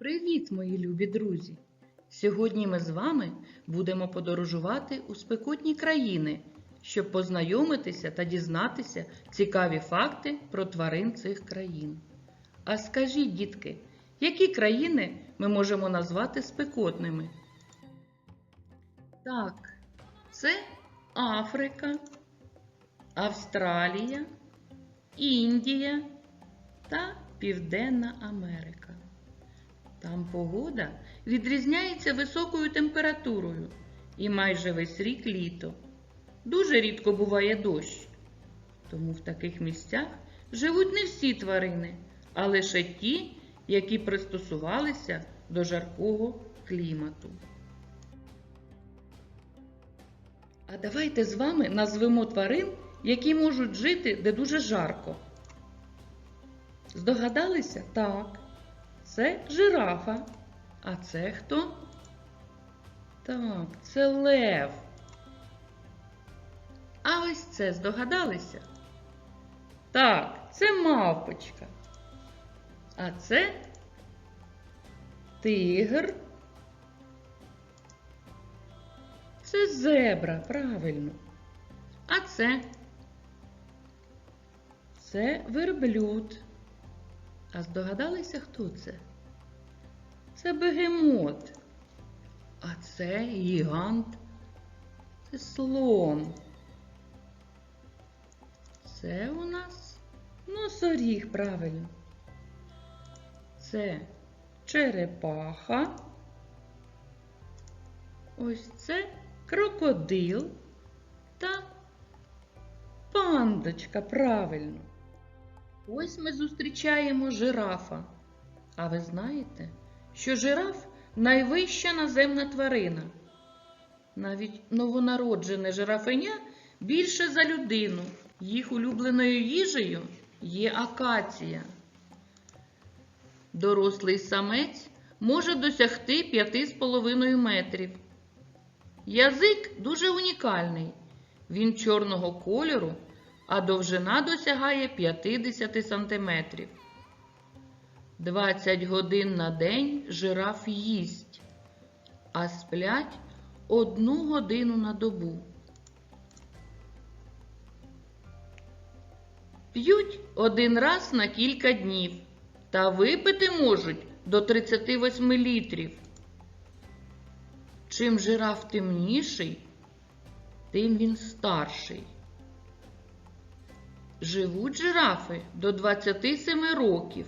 Привіт, мої любі друзі! Сьогодні ми з вами будемо подорожувати у спекотні країни, щоб познайомитися та дізнатися цікаві факти про тварин цих країн. А скажіть, дітки, які країни ми можемо назвати спекотними? Так, це Африка, Австралія, Індія та Південна Америка. Там погода відрізняється високою температурою і майже весь рік літо. Дуже рідко буває дощ. Тому в таких місцях живуть не всі тварини, а лише ті, які пристосувалися до жаркого клімату. А давайте з вами назвемо тварин, які можуть жити де дуже жарко. Здогадалися? Так. Це жирафа. А це хто? Так, це лев. А ось це здогадалися? Так, це мавпочка. А це тигр. Це зебра, правильно. А це? Це верблюд. А здогадалися, хто це? Це бегемот. А це гігант. Це слон. Це у нас носоріг, правильно. Це черепаха. Ось це крокодил та пандочка, правильно. Ось ми зустрічаємо жирафа. А ви знаєте, що жираф найвища наземна тварина. Навіть новонароджене жирафеня більше за людину. Їх улюбленою їжею є акація. Дорослий самець може досягти 5,5 метрів. Язик дуже унікальний. Він чорного кольору а довжина досягає 50 сантиметрів. 20 годин на день жираф їсть, а сплять одну годину на добу. П'ють один раз на кілька днів та випити можуть до 38 літрів. Чим жираф темніший, тим він старший. Живуть жирафи до 27 років.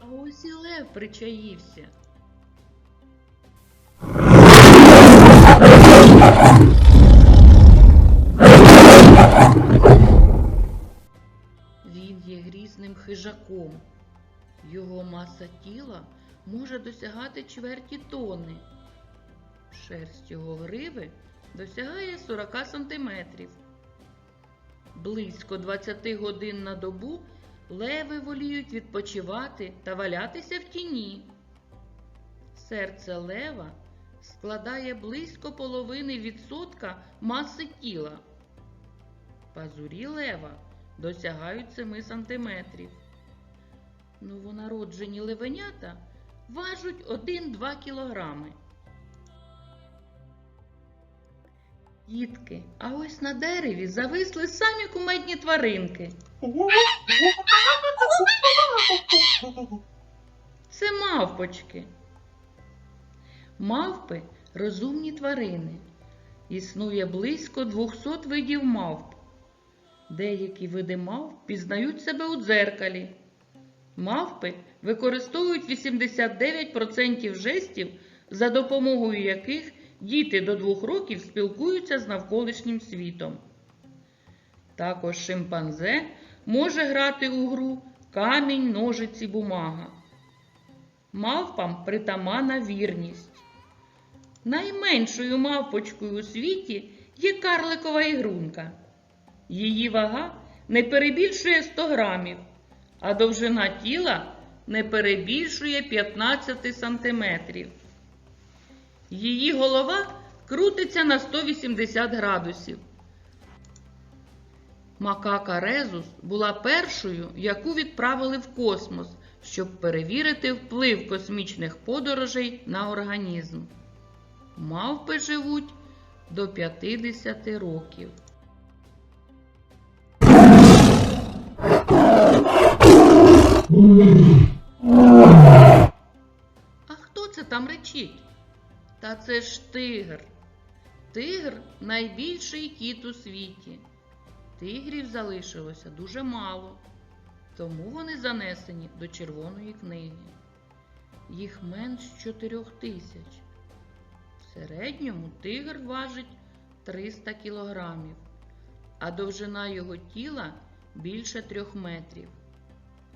А ось і лев причаївся. Він є грізним хижаком. Його маса тіла може досягати чверті тонни. Шерсть його гриви досягає 40 сантиметрів. Близько 20 годин на добу леви воліють відпочивати та валятися в тіні. Серце лева складає близько половини відсотка маси тіла. Пазурі лева досягають 7 сантиметрів. Новонароджені левенята важуть 1-2 кілограми. Дітки, а ось на дереві зависли самі кумедні тваринки. Це мавпочки. Мавпи розумні тварини. Існує близько 200 видів мавп. Деякі види мавп пізнають себе у дзеркалі. Мавпи використовують 89% жестів, за допомогою яких Діти до двох років спілкуються з навколишнім світом. Також шимпанзе може грати у гру камінь, ножиці, бумага. Мавпам притамана вірність. Найменшою мавпочкою у світі є карликова ігрунка. Її вага не перебільшує 100 грамів, а довжина тіла не перебільшує 15 сантиметрів. Її голова крутиться на 180 градусів. Макака Резус була першою, яку відправили в космос щоб перевірити вплив космічних подорожей на організм. Мавпи живуть до 50 років. А хто це там речить? Та це ж тигр. Тигр найбільший кіт у світі. Тигрів залишилося дуже мало, тому вони занесені до Червоної книги. Їх менш чотирьох тисяч. В середньому тигр важить 300 кілограмів, а довжина його тіла більше трьох метрів.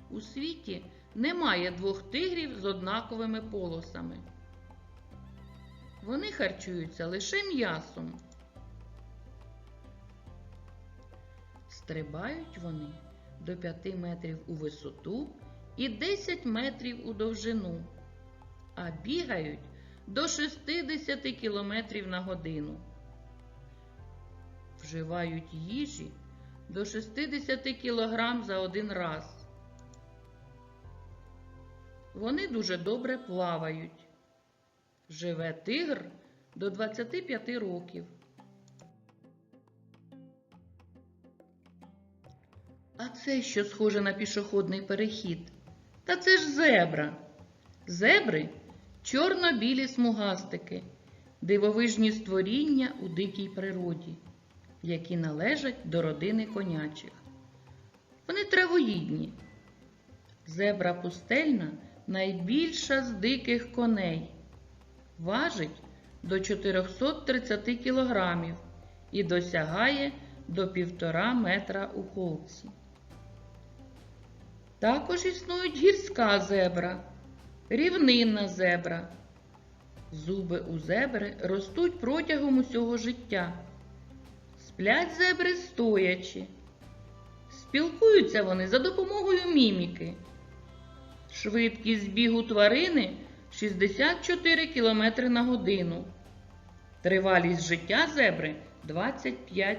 У світі немає двох тигрів з однаковими полосами. Вони харчуються лише м'ясом. Стрибають вони до 5 метрів у висоту і 10 метрів у довжину, а бігають до 60 км на годину. Вживають їжі до 60 кг за один раз. Вони дуже добре плавають. Живе тигр до 25 років. А це що схоже на пішохідний перехід? Та це ж зебра. Зебри чорно-білі смугастики, дивовижні створіння у дикій природі, які належать до родини конячих. Вони травоїдні. Зебра пустельна найбільша з диких коней. Важить до 430 кілограмів і досягає до півтора метра у холці. Також існують гірська зебра, рівнинна зебра. Зуби у зебри ростуть протягом усього життя. Сплять зебри стоячи. Спілкуються вони за допомогою міміки. Швидкість бігу тварини 64 км на годину. Тривалість життя зебри 25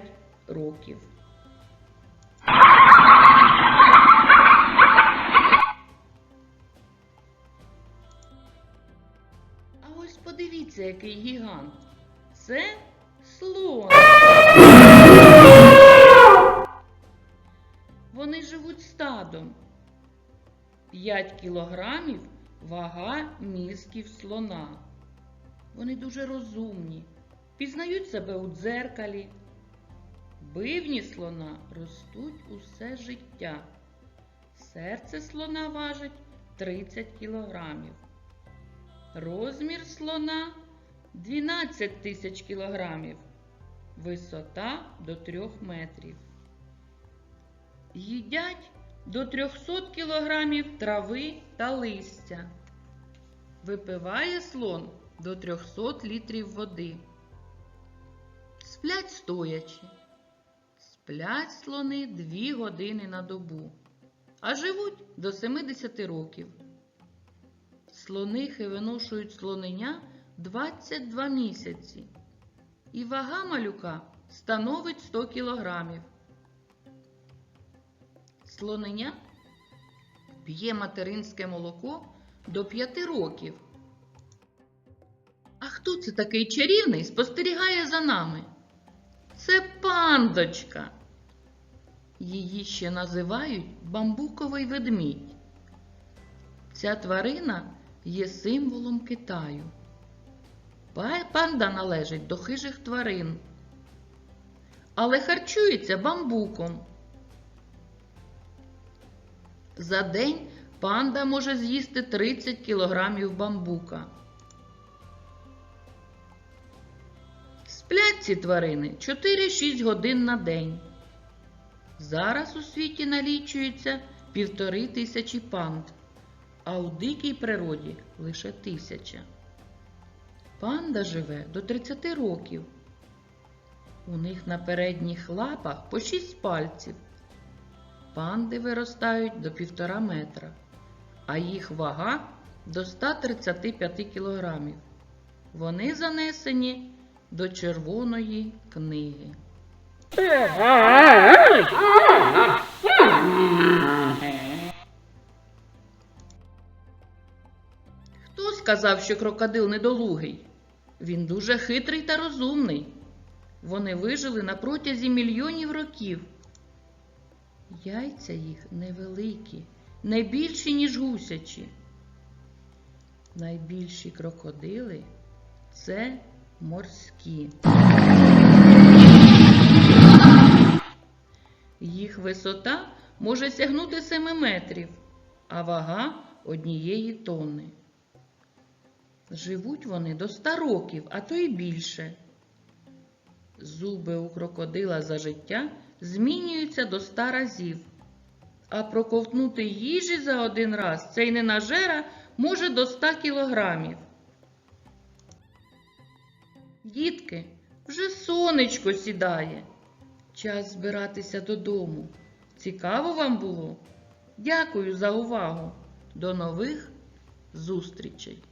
років. А ось подивіться, який гігант. Це слон. Вони живуть стадом. 5 кілограмів вага мізків слона. Вони дуже розумні, пізнають себе у дзеркалі. Бивні слона ростуть усе життя. Серце слона важить 30 кілограмів. Розмір слона 12 тисяч кілограмів. Висота до 3 метрів. Їдять до 300 кілограмів трави та листя. Випиває слон до 300 літрів води. Сплять стоячи. Сплять слони 2 години на добу, а живуть до 70 років. Слонихи виношують слоненя 22 місяці, і вага малюка становить 100 кілограмів. Слоненя п'є материнське молоко до 5 років. А хто це такий чарівний спостерігає за нами? Це пандочка. Її ще називають бамбуковий ведмідь. Ця тварина є символом Китаю. Панда належить до хижих тварин, але харчується бамбуком. За день панда може з'їсти 30 кілограмів бамбука. Сплять ці тварини 4-6 годин на день. Зараз у світі налічується півтори тисячі панд, а у дикій природі лише тисяча. Панда живе до 30 років. У них на передніх лапах по 6 пальців. Панди виростають до півтора метра, а їх вага до 135 кілограмів. Вони занесені до червоної книги. Хто сказав, що крокодил недолугий. Він дуже хитрий та розумний. Вони вижили на протязі мільйонів років. Яйця їх невеликі, не більші, ніж гусячі. Найбільші крокодили це морські. Їх висота може сягнути 7 метрів, а вага однієї тонни. Живуть вони до 100 років, а то й більше. Зуби у крокодила за життя змінюються до 100 разів. А проковтнути їжі за один раз цей ненажера може до 100 кілограмів. Дітки, вже сонечко сідає. Час збиратися додому. Цікаво вам було? Дякую за увагу. До нових зустрічей!